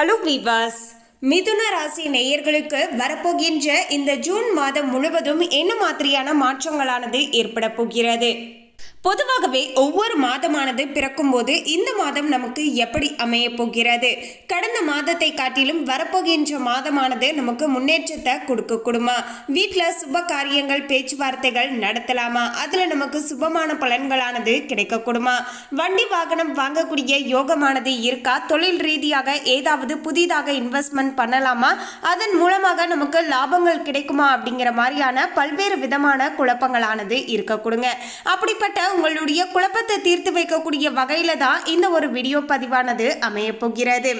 Hello வீவாஸ் மிதுன ராசி நேயர்களுக்கு வரப்போகின்ற இந்த ஜூன் மாதம் முழுவதும் என்ன மாதிரியான மாற்றங்களானது ஏற்பட போகிறது? பொதுவாகவே ஒவ்வொரு மாதமானது பிறக்கும்போது இந்த மாதம் நமக்கு எப்படி அமைய போகிறது? கடந்த மாதத்தை காட்டிலும் வரப்போகின்ற மாதமானது நமக்கு முன்னேற்றத்தை கொடுக்க கொடுமா? வீட்டில் சுப காரியங்கள் பேச்சுவார்த்தைகள் நடத்தலாமா? அதில் நமக்கு சுபமான பலன்களானது கிடைக்கக்கூடுமா வண்டி வாகனம் வாங்கக்கூடிய யோகமானது இருக்கா? தொழில் ரீதியாக ஏதாவது புதிதாக இன்வெஸ்ட்மெண்ட் பண்ணலாமா? அதன் மூலமாக நமக்கு லாபங்கள் கிடைக்குமா? அப்படிங்கிற மாதிரியான பல்வேறு விதமான குழப்பங்களானது இருக்க கொடுங்க. அப்படிப்பட்ட உங்களுடைய குழப்பத்தை தீர்த்து வைக்கக்கூடிய வகையில தான் இந்த ஒரு வீடியோ பதிவானது அமைய போகிறது.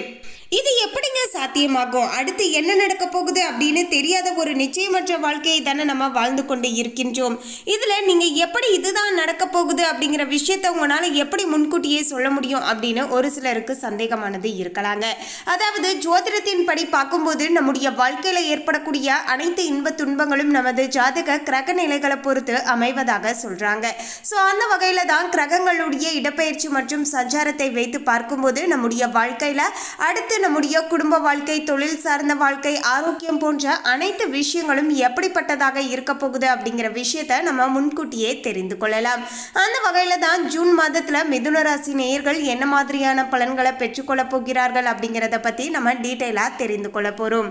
இது எப்படிங்க சாத்தியமாகும்? அடுத்து என்ன நடக்க போகுது அப்படின்னு தெரியாத ஒரு நிச்சயமற்ற வாழ்க்கையை தானே நம்ம வாழ்ந்து கொண்டு இருக்கின்றோம். இதுல நீங்க எப்படி இதுதான் நடக்க போகுது அப்படிங்கிற விஷயத்த உங்களால எப்படி முன்கூட்டியே சொல்ல முடியும் அப்படின்னு ஒரு சிலருக்கு சந்தேகமானது இருக்கலாங்க. அதாவது ஜோதிடத்தின் படி பார்க்கும்போது நம்முடைய வாழ்க்கையில ஏற்படக்கூடிய அனைத்து இன்ப துன்பங்களும் நமது ஜாதக கிரக நிலைகளை பொறுத்து அமைவதாக சொல்றாங்க. ஸோ அந்த வகையில தான் கிரகங்களுடைய இடப்பெயர்ச்சி மற்றும் சஞ்சாரத்தை வைத்து பார்க்கும்போது நம்முடைய வாழ்க்கையில அடுத்து நம்முடைய குடும்ப வாழ்க்கை தொழில் சார்ந்த வாழ்க்கை ஆரோக்கியம் போன்ற அனைத்து விஷயங்களும் எப்படிப்பட்டதாக இருக்க போகுது அப்படிங்கிற விஷயத்த நம்ம முன்கூட்டியே தெரிந்து கொள்ளலாம். அந்த வகையில தான் ஜூன் மாதத்துல மிதுன ராசி நேயர்கள் என்ன மாதிரியான பலன்களை பெற்றுக்கொள்ள போகிறார்கள் அப்படிங்கிறத பத்தி நம்ம டீட்டெயிலா தெரிந்து கொள்ள போறோம்.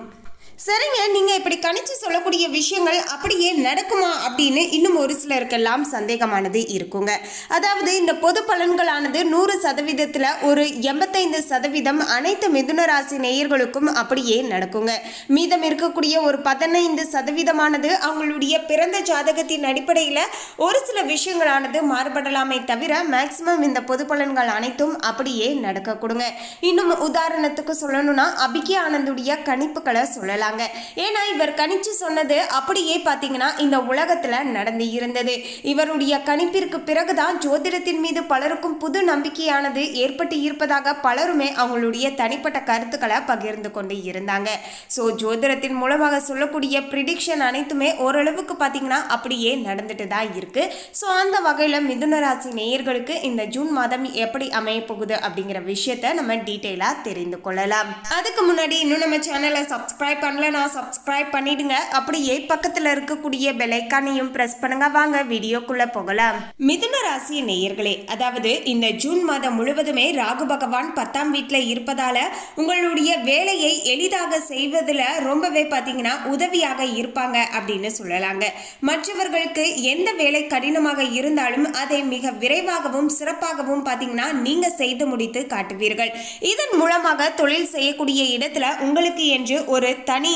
சரிங்க நீங்க இப்படி கணிச்சு சொல்லக்கூடிய விஷயங்கள் அப்படியே நடக்குமா அப்படின்னு இன்னும் ஒரு சிலருக்கெல்லாம் சந்தேகமானது இருக்குங்க. அதாவது இந்த பொது பலன்களானது நூறு சதவீதத்துல ஒரு எண்பத்தைந்து சதவீதம் அனைத்து மிதுன ராசி நேயர்களுக்கும் அப்படியே நடக்குங்க. மீதம் இருக்கக்கூடிய ஒரு பதினைந்து சதவீதமானது அவங்களுடைய பிறந்த ஜாதகத்தின் அடிப்படையில் ஒரு சில விஷயங்களானது மாறுபடலாமே தவிர மேக்சிமம் இந்த பொது பலன்கள் அனைத்தும் அப்படியே நடக்க கொடுங்க இன்னும் உதாரணத்துக்கு சொல்லணும்னா அபிகே ஆனந்துடைய கணிப்புகளை சொல்லலாம். சொல்லலாங்க ஏன்னா இவர் கணிச்சு சொன்னது அப்படியே பார்த்தீங்கன்னா இந்த உலகத்தில் நடந்து இருந்தது. இவருடைய கணிப்பிற்கு பிறகுதான் ஜோதிடத்தின் மீது பலருக்கும் புது நம்பிக்கையானது ஏற்பட்டு இருப்பதாக பலருமே அவங்களுடைய தனிப்பட்ட கருத்துக்களை பகிர்ந்து கொண்டு இருந்தாங்க. ஸோ ஜோதிடத்தின் மூலமாக சொல்லக்கூடிய ப்ரிடிக்ஷன் அனைத்துமே ஓரளவுக்கு பார்த்தீங்கன்னா அப்படியே நடந்துட்டு தான் இருக்கு. ஸோ அந்த வகையில் மிதுன ராசி நேயர்களுக்கு இந்த ஜூன் மாதம் எப்படி அமைய போகுது அப்படிங்கிற விஷயத்த நம்ம டீட்டெயிலாக தெரிந்து கொள்ளலாம். அதுக்கு முன்னாடி இன்னும் நம்ம சேனலை சப்ஸ்கிரைப் பண்ணலனா சப்ஸ்கிரைப் பண்ணிடுங்க. அப்படியே பக்கத்தில் இருக்கக்கூடிய பெலைக்கானையும் ப்ரெஸ் பண்ணுங்க. வாங்க வீடியோக்குள்ள போகலாம். மிதுன ராசி நேயர்களே அதாவது இந்த ஜூன் மாதம் முழுவதுமே ராகு பகவான் பத்தாம் வீட்டில் இருப்பதால உங்களுடைய வேலையை எளிதாக செய்வதில் ரொம்பவே பார்த்தீங்கன்னா உதவியாக இருப்பாங்க அப்படின்னு சொல்லலாங்க. மற்றவர்களுக்கு எந்த வேலை கடினமாக இருந்தாலும் அதை மிக விரைவாகவும் சிறப்பாகவும் பார்த்தீங்கன்னா நீங்க செய்து முடித்து காட்டுவீர்கள். இதன் மூலமாக தொழில் செய்யக்கூடிய இடத்துல உங்களுக்கு என்று ஒரு தனி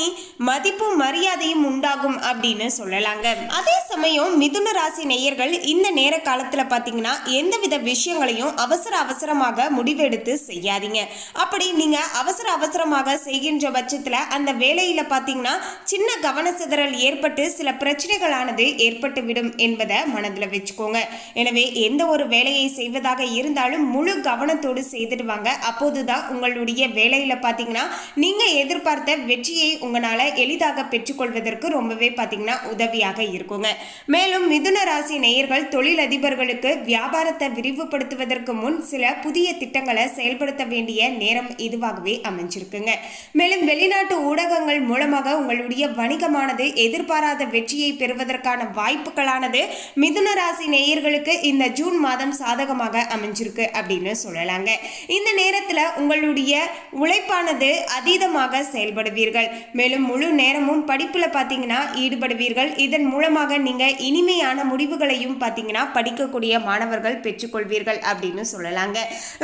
மதிப்பும் மரியாதையும் உண்டாகும் அப்படின்னு சொல்லலாங்க. அதே சமயம் மிதுன ராசி நேயர்கள் இந்த நேர காலத்துல பாத்தீங்கன்னா எந்தவித விஷயங்களையும் அவசர அவசரமாக முடிவெடுத்து செய்யாதீங்க. அப்படி நீங்க அவசர அவசரமாக செய்கின்ற பட்சத்துல அந்த வேலையில பாத்தீங்கன்னா சின்ன கவன சிதறல் ஏற்பட்டு சில பிரச்சனைகளானது ஏற்பட்டு விடும் என்பதை மனதில் வச்சுக்கோங்க. எனவே எந்த ஒரு வேலையை செய்வதாக இருந்தாலும் முழு கவனத்தோடு செய்துடுவாங்க. அப்போதுதான் உங்களுடைய வேலையில பாத்தீங்கன்னா நீங்க எதிர்பார்த்த வெற்றியை உங்களால் எளிதாக பெற்றுக்கொள்வதற்கு ரொம்பவே பார்த்திங்கன்னா உதவியாக இருக்குங்க. மேலும் மிதுன ராசி நேயர்கள் தொழிலதிபர்களுக்கு வியாபாரத்தை விரிவுபடுத்துவதற்கு முன் சில புதிய திட்டங்களை செயல்படுத்த வேண்டிய நேரம் இதுவாகவே அமைஞ்சிருக்குங்க. மேலும் வெளிநாட்டு ஊடகங்கள் மூலமாக உங்களுடைய வணிகமானது எதிர்பாராத வெற்றியை பெறுவதற்கான வாய்ப்புகளானது மிதுன ராசி நேயர்களுக்கு இந்த ஜூன் மாதம் சாதகமாக அமைஞ்சிருக்கு அப்படின்னு சொல்லலாங்க. இந்த நேரத்தில் உங்களுடைய உழைப்பானது அதீதமாக செயல்படுவீர்கள். மேலும் முழு நேரமும் படிப்பில் பார்த்தீங்கன்னா ஈடுபடுவீர்கள். இதன் மூலமாக நீங்கள் இனிமையான முடிவுகளையும் பார்த்தீங்கன்னா படிக்கக்கூடிய மாணவர்கள் பெற்றுக்கொள்வீர்கள் அப்படின்னு சொல்லலாங்க.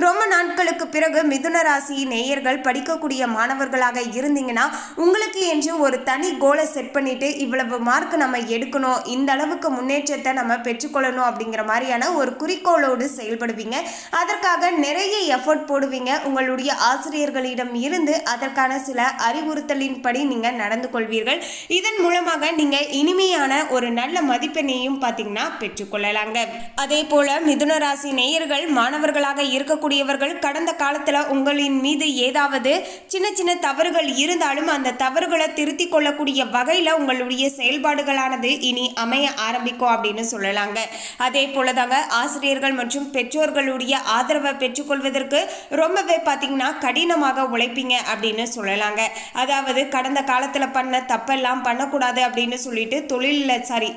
ரொம்ப நாட்களுக்கு பிறகு மிதுன ராசி நேயர்கள் படிக்கக்கூடிய மாணவர்களாக இருந்தீங்கன்னா உங்களுக்கு என்று ஒரு தனி கோலை செட் பண்ணிட்டு இவ்வளவு மார்க் நம்ம எடுக்கணும் இந்த அளவுக்கு முன்னேற்றத்தை நம்ம பெற்றுக்கொள்ளணும் அப்படிங்கிற மாதிரியான ஒரு குறிக்கோளோடு செயல்படுவீங்க. அதற்காக நிறைய எஃபர்ட் போடுவீங்க. உங்களுடைய ஆசிரியர்களிடம் இருந்து அதற்கான சில அறிவுறுத்தலின் படி நீங்கள் நடந்து கொள்வீர்கள். இதன் மூலமாக நீங்கள் இனிமையான ஒரு நல்ல மதிப்பெண்ணையும் பார்த்தீங்கன்னா பெற்றுக்கொள்ளலாங்க அதே போல மிதுன ராசி நேயர்கள் மாணவர்களாக இருக்கக்கூடியவர்கள் கடந்த காலத்தில் உங்களின் மீது ஏதாவது சின்ன சின்ன தவறுகள் இருந்தாலும் அந்த தவறுகளை திருத்திக் கொள்ளக்கூடிய வகையில் உங்களுடைய செயல்பாடுகளானது இனி அமைய ஆரம்பிக்கும் அப்படின்னு சொல்லலாங்க. அதே போல தாங்க ஆசிரியர்கள் மற்றும் பெற்றோர்களுடைய ஆதரவை பெற்றுக்கொள்வதற்கு ரொம்பவே பார்த்தீங்கன்னா கடினமாக உழைப்பீங்க அப்படின்னு சொல்லலாங்க. அதாவது கடந்த காலத்தில் பண்ண தப்பெல்லாம் பண்ணக்கூடாது அப்படின்னு சொல்லிட்டு தொழிலில் சாரி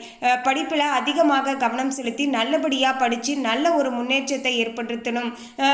படிப்பில் அதிகமாக கவனம் செலுத்தி நல்லபடியாக படித்து நல்ல ஒரு முன்னேற்றத்தை ஏற்படுத்தணும்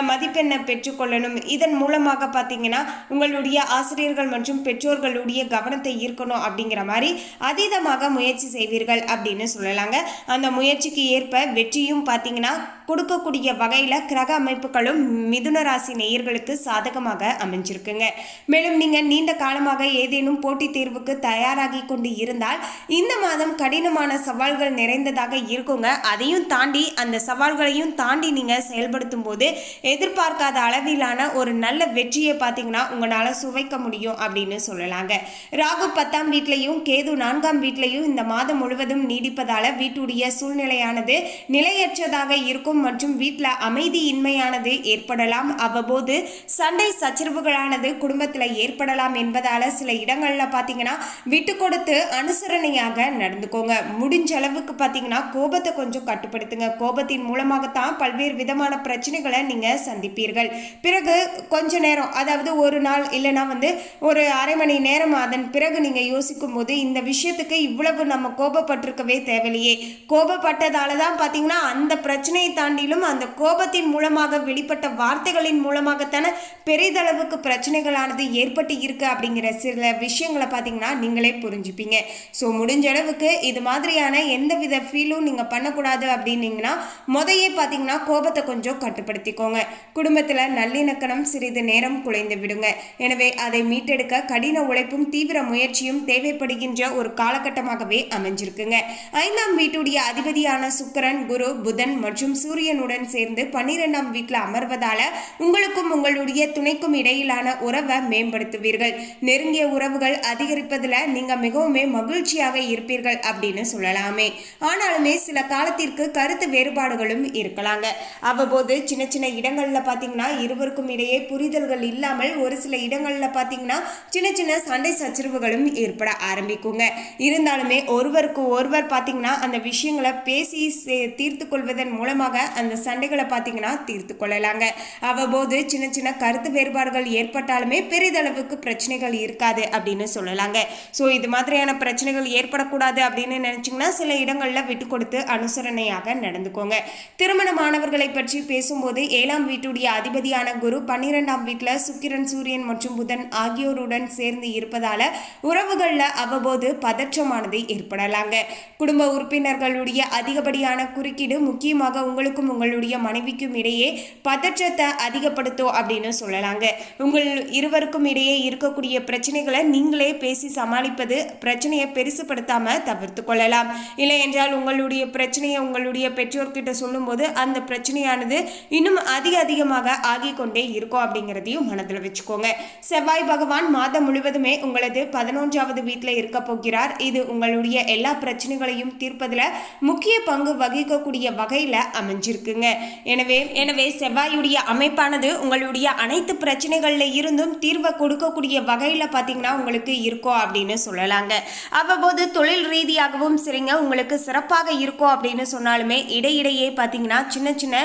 மதிப்பெண்ணை பெற்றுக்கொள்ளணும். இதன் மூலமாக பார்த்தீங்கன்னா உங்களுடைய ஆசிரியர்கள் மற்றும் பெற்றோர்களுடைய கவனத்தை ஈர்க்கணும் அப்படிங்கிற மாதிரி அதீதமாக முயற்சி செய்வீர்கள் அப்படின்னு சொல்லலாங்க. அந்த முயற்சிக்கு ஏற்ப வெற்றியும் பார்த்தீங்கன்னா கொடுக்கக்கூடிய வகையில் கிரக அமைப்புகளும் மிதுன ராசி நேயர்களுக்கு சாதகமாக அமைஞ்சிருக்குங்க. மேலும் நீங்கள் நீண்ட காலமாக ஏதேனும் போட்டித் தேர்வுக்கு தயாராகி கொண்டு இருந்தால் இந்த மாதம் கடினமான சவால்கள் நிறைந்ததாக இருக்குங்க. அதையும் தாண்டி அந்த சவால்களையும் தாண்டி நீங்கள் செயல்படுத்தும் போது எதிர்பார்க்காத அளவிலான ஒரு நல்ல வெற்றியை பார்த்தீங்கன்னா உங்களால் சுவைக்க முடியும் அப்படின்னு சொல்லலாங்க. ராகு பத்தாம் வீட்லையும் கேது நான்காம் வீட்லையும் இந்த மாதம் முழுவதும் நீடிப்பதால் வீட்டுடைய சூழ்நிலையானது நிலையற்றதாக இருக்கும் மற்றும் வீட்டில் அமைதியின்மையானது ஏற்படலாம். அவ்வப்போது சண்டை சச்சரவுகளானது குடும்பத்தில் ஏற்படலாம் என்பதால சில இடங்களில் பார்த்தீங்கன்னா விட்டு கொடுத்து அனுசரணையாக நடந்துக்கோங்க. முடிஞ்ச அளவுக்கு பார்த்தீங்கன்னா கோபத்தை கொஞ்சம் கட்டுப்படுத்துங்க. கோபத்தின் மூலமாகத்தான் பல்வேறு விதமான பிரச்சனைகளை நீங்கள் சந்திப்பீர்கள். பிறகு கொஞ்ச நேரம் அதாவது ஒரு நாள் இல்லைன்னா வந்து ஒரு அரை மணி நேரம் அதன் பிறகு நீங்கள் யோசிக்கும் போது இந்த விஷயத்துக்கு இவ்வளவு நம்ம கோபப்பட்டிருக்கவே தேவையில்லையே. கோபப்பட்டதால தான் பார்த்தீங்கன்னா அந்த பிரச்சனையை தாண்டிலும் அந்த கோபத்தின் மூலமாக வெளிப்பட்ட வார்த்தைகளின் மூலமாகத்தானே பெரிதளவுக்கு பிரச்சனைகளானது ஏற்பட்டு இருக்கு அப்படிங்கிற சில விஷயங்களை பார்த்தீங்கன்னா நீங்களே புரிஞ்சுப்பீங்க. ஸோ முடிஞ்ச அளவுக்கு இது மாதிரியான எந்த வித ஃபீலும் நீங்கள் பண்ணக்கூடாது அப்படின்னீங்கன்னா முதையே பார்த்தீங்கன்னா கோபத்தை கொஞ்சம் கட்டுப்படுத்திக்கோங்க. குடும்பத்தில் நல்லிணக்கணம் சிறிது நேரம் குலைந்து விடுங்க. எனவே அதை மீட்டெடுக்க கடின உழைப்பும் தீவிர முயற்சியும் தேவைப்படுகின்ற ஒரு காலகட்டமாகவே அமைஞ்சிருக்குங்க. ஐந்தாம் வீட்டுடைய அதிபதியான சுக்கரன் குரு புதன் மற்றும் சூரியனுடன் சேர்ந்து பன்னிரெண்டாம் வீட்டில் அமர்வதால உங்களுக்கும் உங்களுடைய துணைக்கும் இடையிலான உறவை மேம்படுத்துவீர்கள். நெருங்கிய உறவுகள் அதிகரிப்பதில் நீங்கள் மிகவுமே மகிழ்ச்சியாக இருப்பீர்கள் அப்படின்னு சொல்லலாமே. ஆனாலுமே சில காலத்திற்கு கருத்து வேறுபாடுகளும் இருக்கலாங்க. அவ்வப்போது சின்ன சின்ன இடங்களில் பார்த்தீங்கன்னா இருவருக்கும் இடையே புரிதல்கள் இல்லாமல் ஒரு சில இடங்களில் பார்த்தீங்கன்னா சின்ன சின்ன சண்டை சச்சரவுகளும் ஏற்பட ஆரம்பிக்குங்க. இருந்தாலுமே ஒருவருக்கு ஒருவர் பார்த்தீங்கன்னா அந்த விஷயங்களை பேசி சே- தீர்த்து கொள்வதன் மூலமாக அந்த சண்டைகளை பார்த்தீங்கன்னா தீர்த்து கொள்ளலாங்க. அவ்வப்போது சின்ன சின்ன கருத்து வேறுபாடுகள் ஏற்பட்டாலுமே பெரிதளவுக்கு பிரச்சனைகள் இருக்காது அப்படின்னு சொல்லலாங்க. ஸோ இது மாதிரியான பிரச்சனைகள் ஏற்படக்கூடாது அப்படின்னு நினச்சிங்கன்னா சில இடங்களில் விட்டு கொடுத்து அனுசரணையாக நடந்துக்கோங்க. திருமணமானவர்களை பற்றி பேசும்போது ஏழாம் வீட்டுடைய அதிபதியான குரு பன்னிரெண்டாம் வீட்டில் சுக்கிரன் சூரியன் மற்றும் புதன் ஆகியோருடன் சேர்ந்து இருப்பதால் உறவுகளில் அவ்வப்போது பதற்றமானது ஏற்படலாங்க. குடும்ப உறுப்பினர்களுடைய அதிகப்படியான குறுக்கீடு முக்கியமாக உங்களுக்கும் உங்களுடைய மனைவிக்கும் இடையே பதற்றத்தை அதிகப்படுத்தும் அப்படின்னு சொல்லலாங்க. உங்கள் இருவருக்கும் இடையே இருக்கக்கூடிய பிரச்சனைகளை நீங்களே பேசி சமாளிப்பது பிரச்சனையை பெருசுப்படுத்தாம தவிர்த்து கொள்ளலாம். இல்லை என்றால் உங்களுடைய பிரச்சனையை உங்களுடைய பெற்றோர்கிட்ட சொல்லும்போது அந்த பிரச்சனையானது இன்னும் அதிக அதிகமாக ஆகிக் கொண்டே இருக்கும் அப்படிங்கிறதையும் மனதில் வச்சுக்கோங்க. செவ்வாய் பகவான் மாதம் முழுவதுமே உங்களது பதினொன்றாவது வீட்டில் இருக்க போகிறார். இது உங்களுடைய எல்லா பிரச்சனைகளையும் தீர்ப்பதில் முக்கிய பங்கு வகிக்கக்கூடிய வகையில் அமைஞ்சிருக்குங்க. எனவே எனவே செவ்வாயுடைய அமைப்பானது உங்களுடைய அனைத்து பிரச்சனைகளில் இருந்தும் தீர்வை கொடுக்கக்கூடிய வகையில் பார்த்தீங்கன்னா உங்களுக்கு இருக்கும் அப்படின்னு சொல்லலாங்க. அவ்வப்போது தொழில் ரீதியாகவும் சரிங்க உங்களுக்கு சிறப்பாக இருக்கும் அப்படின்னு சொன்னாலுமே இடையிடையே பார்த்தீங்கன்னா சின்ன சின்ன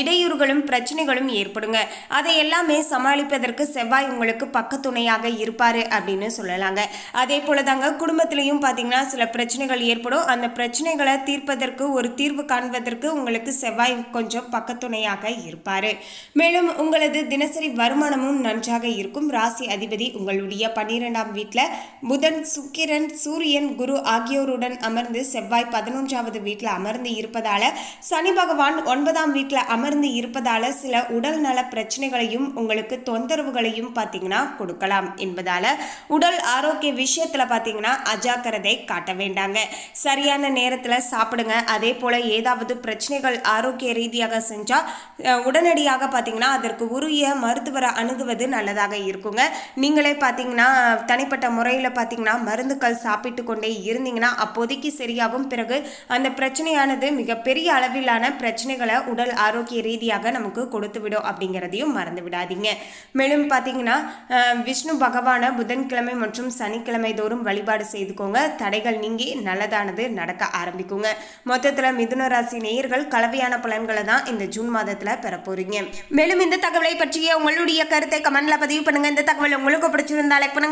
இடையூறுகளும் பிரச்சனைகளும் ஏற்படுங்க. அதை எல்லாமே சமாளிப்பதற்கு செவ்வாய் உங்களுக்கு பக்கத்துணையாக இருப்பார் அப்படின்னு சொல்லலாங்க. அதே போல தாங்க குடும்பத்திலையும் பார்த்தீங்கன்னா சில பிரச்சனைகள் ஏற்படும். அந்த பிரச்சனைகளை தீர்ப்பதற்கு ஒரு தீர்வு காண்பதற்கு உங்களுக்கு செவ்வாய் கொஞ்சம் பக்கத்துணையாக இருப்பார். மேலும் உங்களது தினசரி வருமானமும் நன்றாக இருக்கும். ராசி அதிபதி உங்களுடைய பன்னிரெண்டாம் வீட்டில் புதன் சுக்கிரன் சூரியன் குரு ஆகியோருடன் அமர்ந்து செவ்வாய் பதினொன்றாவது வீட்டில் அமர்ந்து இருப்பதால் சனி பகவான் ஒன்பதாம் வீட்டில் அமர்ந்து இருப்பதால் சில உடல் நல பிரச்சனைகளையும் உங்களுக்கு தொந்தரவுகளையும் பார்த்தீங்கன்னா கொடுக்கலாம் என்பதால் உடல் ஆரோக்கிய விஷயத்தில் பார்த்தீங்கன்னா அஜாக்கிரதை காட்ட வேண்டாங்க. சரியான நேரத்தில் சாப்பிடுங்க. அதே போல் ஏதாவது பிரச்சனைகள் ஆரோக்கிய ரீதியாக செஞ்சால் உடனடியாக பார்த்தீங்கன்னா அதற்கு உரிய மருத்துவரை அணுகுவது நல்லதாக இருக்குங்க. நீங்களே பார்த்தீங்கன்னா தனிப்பட்ட முறையில் பார்த்தீங்கன்னா மருந்துகள் சாப்பிட்டு கொண்டே இருந்தீங்கன்னா அப்போதைக்கு சரியாகும். பிறகு அந்த பிரச்சனையானது மிகப்பெரிய அளவிலான பிரச்சனைகளை உடல் ஆரோக்கிய ரீதியாக நமக்கு கொடுத்து விடும் அப்படிங்கிறதையும் மறந்து விடாதீங்க. மேலும் பார்த்தீங்கன்னா விஷ்ணு பகவானை புதன்கிழமை மற்றும் சனிக்கிழமை தோறும் வழிபாடு செய்துக்கோங்க. தடைகள் நீங்கி நல்லதானது நடக்க ஆரம்பிக்குங்க. மொத்தத்தில் மிதுன ராசி நேயர்கள் கலவையான பலன்களை தான் இந்த ஜூன் மாதத்தில் பெற போறீங்க. மேலும் இந்த தகவலை பற்றிய உங்களுடைய கருத்தை கமெண்ட்ல பதிவு பண்ணுங்க. இந்த தகவல் உங்களுக்கு பிடிச்சிருந்தா லைக் பண்ணுங்க.